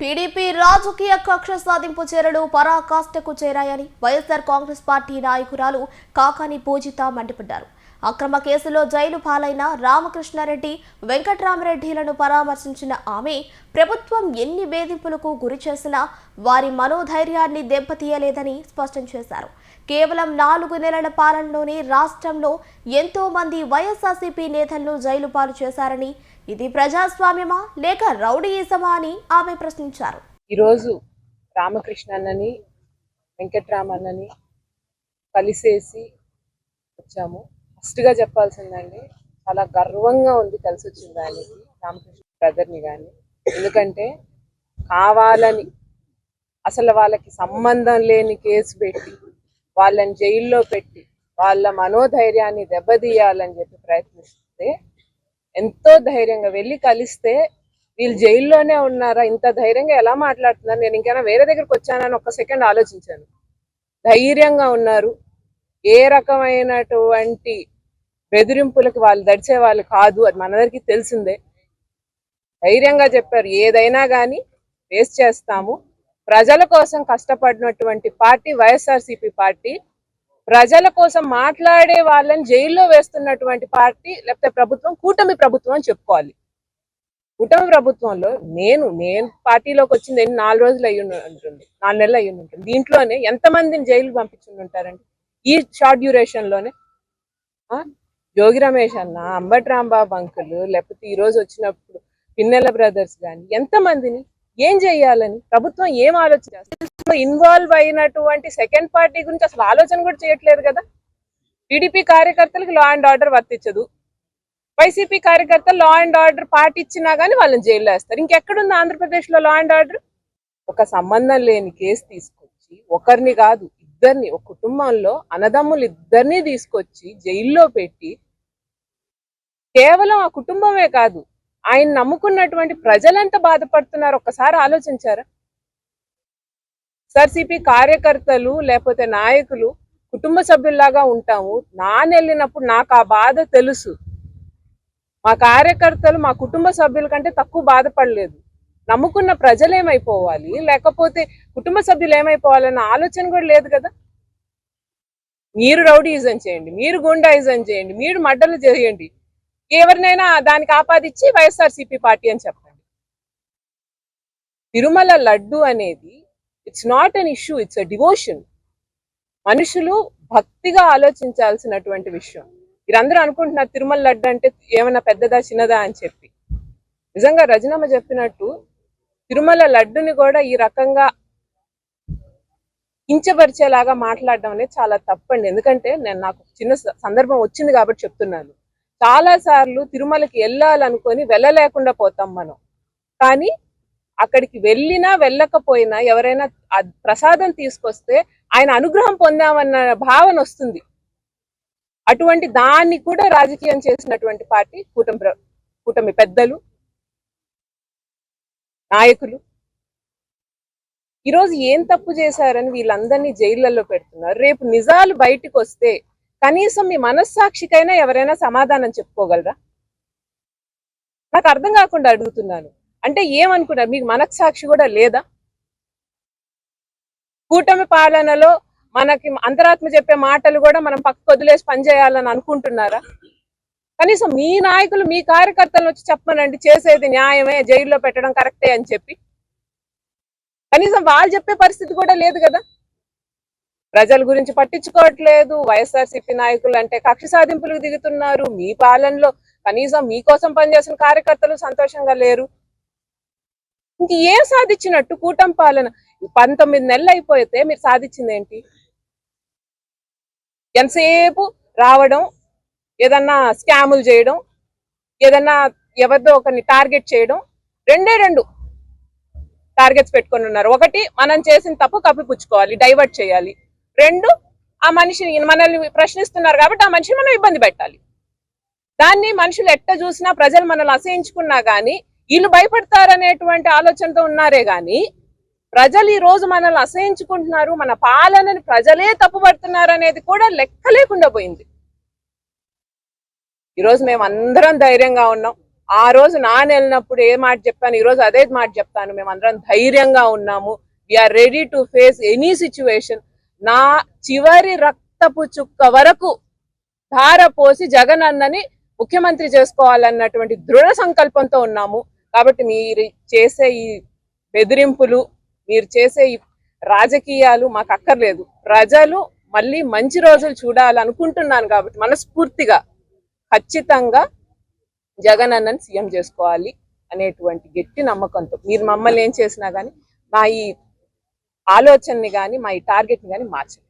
TDP రాజకీయ కక్ష సాధింపు చర్యలు పరాకాష్ఠకు చేరాయని వైఎస్ఆర్ కాంగ్రెస్ పార్టీ నాయకురాలు కాకాని పూజిత మండిపడ్డారు. అక్రమ కేసులో జైలు పాలైన రామకృష్ణారెడ్డి వెంకట్రామరెడ్డిలను పరామర్శించిన ఆమె ప్రభుత్వం ఎన్ని వేధింపులకు గురి చేసినా వారి మనోధైర్యాన్ని దెబ్బతీయలేదని స్పష్టం చేశారు. కేవలం నాలుగు నెలల పాలనలోనే రాష్ట్రంలో ఎంతో మంది వైఎస్ఆర్సీపీ నేతలను జైలు పాలు చేశారని ఇది ప్రజాస్వామ్యమా లేక రౌడీయిజమా అని ఆమె ప్రశ్నించారు. ఈరోజు రామకృష్ణన్నని వెంకట్రామన్నని కలిసేసి వచ్చాము. ఫస్ట్గా చెప్పాల్సిందండి చాలా గర్వంగా ఉంది కలిసి వచ్చింది దానికి రామకృష్ణ బ్రదర్ని కానీ ఎందుకంటే కావాలని అసలు వాళ్ళకి సంబంధం లేని కేసు పెట్టి వాళ్ళని జైల్లో పెట్టి వాళ్ళ మనోధైర్యాన్ని దెబ్బతీయాలని చెప్పి ప్రయత్నిస్తే ఎంతో ధైర్యంగా వెళ్ళి కలిస్తే వీళ్ళు జైల్లోనే ఉన్నారా? ఇంత ధైర్యంగా ఎలా మాట్లాడుతున్నారు? నేను ఇంకైనా వేరే దగ్గరికి వచ్చానని ఒక సెకండ్ ఆలోచించాను. ధైర్యంగా ఉన్నారు. ఏ రకమైనటువంటి బెదిరింపులకు వాళ్ళు దడిచే వాళ్ళు కాదు. అది మనందరికీ తెలిసిందే. ధైర్యంగా చెప్పారు. ఏదైనా కానీ ఫేస్ చేస్తాము. ప్రజల కోసం కష్టపడినటువంటి పార్టీ వైఎస్ఆర్సీపీ పార్టీ ప్రజల కోసం మాట్లాడే వాళ్ళని జైల్లో వేస్తున్నటువంటి పార్టీ లేకపోతే ప్రభుత్వం కూటమి ప్రభుత్వం అని చెప్పుకోవాలి. కూటమి ప్రభుత్వంలో నేను నేను పార్టీలోకి వచ్చింది ఎన్ని నాలుగు రోజులు అయ్యి ఉంటుంది. నాలుగు నెలలు అయ్యి ఉంటుంది. దీంట్లోనే ఎంతమందిని జైలు పంపించుండి ఉంటారండి? ఈ షార్ట్ డ్యూరేషన్లోనే ఆ? జోగి రమేష్ అన్న అంబటి రాంబాబు అంకులు లేకపోతే ఈ రోజు వచ్చినప్పుడు పిన్నెల బ్రదర్స్ కానీ ఎంతమందిని ఏం చేయాలని? ప్రభుత్వం ఏం ఆలోచన ఇన్వాల్వ్ అయినటువంటి సెకండ్ పార్టీ గురించి అసలు ఆలోచన కూడా చేయట్లేదు కదా? టీడీపీ కార్యకర్తలకు లా అండ్ ఆర్డర్ వర్తించదు. వైసీపీ కార్యకర్తలు లా అండ్ ఆర్డర్ పాటించినా కానీ వాళ్ళని జైల్లో వేస్తారు. ఇంకెక్కడుంది ఆంధ్రప్రదేశ్లో లా అండ్ ఆర్డర్ ఒక సంబంధం లేని కేసు తీసుకొచ్చి ఒకరిని కాదు ఇద్దరిని ఒక కుటుంబంలో అన్నదమ్ములు ఇద్దరిని తీసుకొచ్చి జైల్లో పెట్టి కేవలం ఆ కుటుంబమే కాదు ఆయన నమ్ముకున్నటువంటి ప్రజలంతా బాధపడుతున్నారు? ఒక్కసారి ఆలోచించారా? సిపి కార్యకర్తలు లేకపోతే నాయకులు కుటుంబ సభ్యుల్లాగా ఉంటాము. నానెళ్ళినప్పుడు నాకు ఆ బాధ తెలుసు. మా కార్యకర్తలు మా కుటుంబ సభ్యుల కంటే తక్కువ బాధపడలేదు. నమ్ముకున్న ప్రజలు ఏమైపోవాలి? లేకపోతే కుటుంబ సభ్యులు ఏమైపోవాలన్న ఆలోచన కూడా లేదు కదా? మీరు రౌడీజం చేయండి. మీరు గుండాయిజం చేయండి. మీరు మడ్డలు చేయండి. ఎవరినైనా దానికి ఆపాదించి వైఎస్ఆర్సీపీ పార్టీ అని చెప్పండి. తిరుమల లడ్డు అనేది it's not an issue it's a devotion మనుషులు భక్తిగా ఆలోచించాల్సినటువంటి విషయం. మీరందరూ అనుకుంటున్నారు తిరుమల లడ్డు అంటే ఏమైనా పెద్దదా చిన్నదా అని చెప్పి. నిజంగా రజనమ్మ చెప్పినట్టు తిరుమల లడ్డుని కూడా ఈ రకంగా కించపరిచేలాగా మాట్లాడడం అనేది చాలా తప్పండి. ఎందుకంటే నేను నాకు చిన్న స- సందర్భం వచ్చింది కాబట్టి చెప్తున్నాను. చాలా సార్లు తిరుమలకి వెళ్ళాలనుకొని వెళ్ళలేకుండా పోతాం మనం. కానీ అక్కడికి వెళ్ళినా వెళ్ళకపోయినా ఎవరైనా ప్రసాదం తీసుకొస్తే ఆయన అనుగ్రహం పొందామన్న భావన వస్తుంది. అటువంటి దాన్ని కూడా రాజకీయం చేసినటువంటి పార్టీ కూటమి కూటమి పెద్దలు నాయకులు. ఈరోజు ఏం తప్పు చేశారని వీళ్ళందరినీ జైళ్ళల్లో పెడుతున్నారు. రేపు నిజాలు బయటకు వస్తే కనీసం మీ మనస్సాక్షికైనా ఎవరైనా సమాధానం చెప్పుకోగలరా? నాకు అర్థం కాకుండా అడుగుతున్నాను. అంటే ఏమనుకున్నారు? మీకు మనస్సాక్షి కూడా లేదా? కూటమి పాలనలో మనకి అంతరాత్మ చెప్పే మాటలు కూడా మనం పక్కకు వదిలేసి పనిచేయాలని అనుకుంటున్నారా? కనీసం మీ నాయకులు మీ కార్యకర్తలను వచ్చి చెప్పమనండి చేసేది న్యాయమే జైల్లో పెట్టడం కరెక్టే అని చెప్పి. కనీసం వాళ్ళు చెప్పే పరిస్థితి కూడా లేదు కదా? ప్రజల గురించి పట్టించుకోవట్లేదు. వైఎస్ఆర్సీపీ నాయకులు అంటే కక్ష సాధింపులకు దిగుతున్నారు. మీ పాలనలో కనీసం మీకోసం పనిచేసిన కార్యకర్తలు సంతోషంగా లేరు. ఇంక ఏం సాధించినట్టు కూటమి పాలన? పంతొమ్మిది నెలలు అయిపోతే మీరు సాధించింది ఏంటి? ఎంతసేపు రావడం ఏదన్నా స్కాములు చేయడం ఏదన్నా ఎవరిదో ఒకరిని టార్గెట్ చేయడం రెండే రెండు టార్గెట్స్ పెట్టుకొని ఉన్నారు. ఒకటి మనం చేసిన తప్పు కప్పిపుచ్చుకోవాలి డైవర్ట్ చేయాలి. రెండు ఆ మనిషిని మనల్ని ప్రశ్నిస్తున్నారు కాబట్టి ఆ మనిషిని మనం ఇబ్బంది పెట్టాలి. దాన్ని మనుషులు ఎట్ట చూసినా ప్రజలు మనల్ని అసహించుకున్నా గానీ వీళ్ళు భయపడతారనేటువంటి ఆలోచనతో ఉన్నారే కానీ ప్రజలు ఈ రోజు మనల్ని అసహించుకుంటున్నారు మన పాలనని ప్రజలే తప్పుపడుతున్నారు అనేది కూడా లెక్క లేకుండా పోయింది. ఈరోజు మేము అందరం ధైర్యంగా ఉన్నాం. ఆ రోజు నాన్న వెళ్ళినప్పుడు ఏ మాట చెప్పాను ఈ రోజు అదే మాట చెప్తాను. మేము అందరం ధైర్యంగా ఉన్నాము. We're ready to face any situation నా చివరి రక్తపు చుక్క వరకు ధార పోసి జగన్ అన్నని ముఖ్యమంత్రి చేసుకోవాలన్నటువంటి దృఢ సంకల్పంతో ఉన్నాము. కాబట్టి మీరు చేసే ఈ బెదిరింపులు మీరు చేసే ఈ రాజకీయాలు మాకు అక్కర్లేదు. ప్రజలు మళ్ళీ మంచి రోజులు చూడాలనుకుంటున్నాను కాబట్టి మనస్ఫూర్తిగా ఖచ్చితంగా జగన్ అన్నని సీఎం చేసుకోవాలి అనేటువంటి గట్టి నమ్మకంతో. మీరు మమ్మల్ని ఏం చేసినా కానీ మా ఈ ఆలోచనని కానీ మా ఈ టార్గెట్ని కానీ మార్చండి.